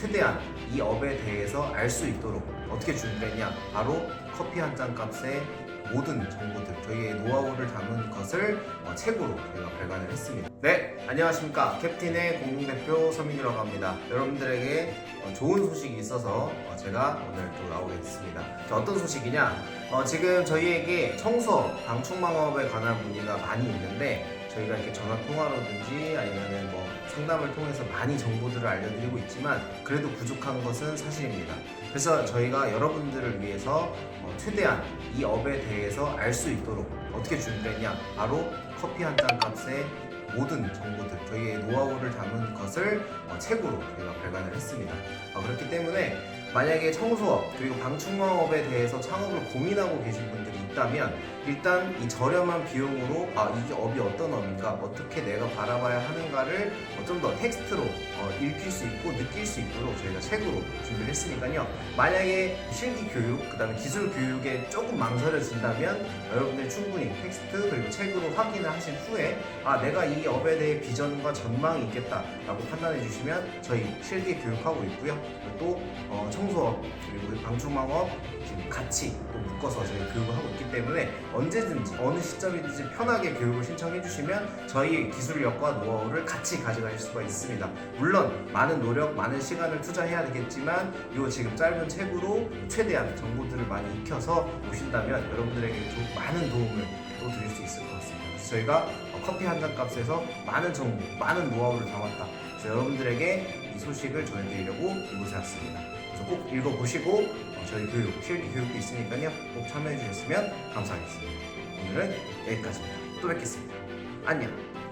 최대한 이 업에 대해서 알 수 있도록 어떻게 준비했냐 바로 커피 한 잔 값에 모든 정보들 저희의 노하우를 담은 것을 어, 책으로 저희가 발간을 했습니다. 네, 안녕하십니까 캡틴의 공동대표 서민규라고 합니다. 여러분들에게 어, 좋은 소식이 있어서 어, 제가 오늘 또. 자, 어떤 소식이냐? 어, 지금 저희에게 청소업, 방충망업에 관한 문의가 많이 있는데 저희가 이렇게 전화 통화로든지 아니면은 뭐 상담을 통해서 많이 정보들을 알려드리고 있지만 그래도 부족한 것은 사실입니다. 그래서 저희가 여러분들을 위해서 어, 최대한 이 업에 대해서 알 수 있도록 어떻게 준비했냐? 바로 커피 한 잔 값에 모든 정보들 저희의 노하우를 담은 것을 어, 책으로 저희가 발간을 했습니다. 어, 그렇기 때문에 만약에 청소업 그리고 방충망업에 대해서 창업을 고민하고 계신 분들이 있다면 일단 이 저렴한 비용으로 아 이게 업이 어떤 업인가 어떻게 내가 바라봐야 하는가를 어, 좀더 텍스트로 어, 읽힐 수 있고 느낄 수 있도록 저희가 책으로 준비를 했으니까요. 만약에 실기 교육 그 다음에 기술 교육에 조금 망설여 진다면 여러분들 충분히 텍스트 그리고 책으로 확인을 하신 후에 아 내가 이 업에 대해 비전과 전망이 있겠다라고 판단해 주시면 저희 실기 교육하고 있고요. 또 어, 청소업 그리고 방충망업 지금 같이 또 묶어서 저희 교육을 하고 있기 때문에 언제든지 어느 시점이든지 편하게 교육을 신청해 주시면 저희 기술력과 노하우를 같이 가져갈 수가 있습니다. 물론 많은 노력, 많은 시간을 투자해야 되겠지만 이 지금 짧은 책으로 최대한 정보들을 많이 익혀서 오신다면 여러분들에게 좀 많은 도움을 또 드릴 수 있을 것 같습니다. 그래서 저희가 어, 커피 한 잔 값에서 많은 정보, 많은 노하우를 담았다. 그래서 여러분들에게 이 소식을 전해드리려고 이곳에 왔습니다. 그래서 꼭 읽어보시고 어, 저희 교육, 실기 교육도 있으니까요. 꼭 참여해 주셨으면 감사하겠습니다. 오늘은 여기까지입니다. 또 뵙겠습니다. 안녕.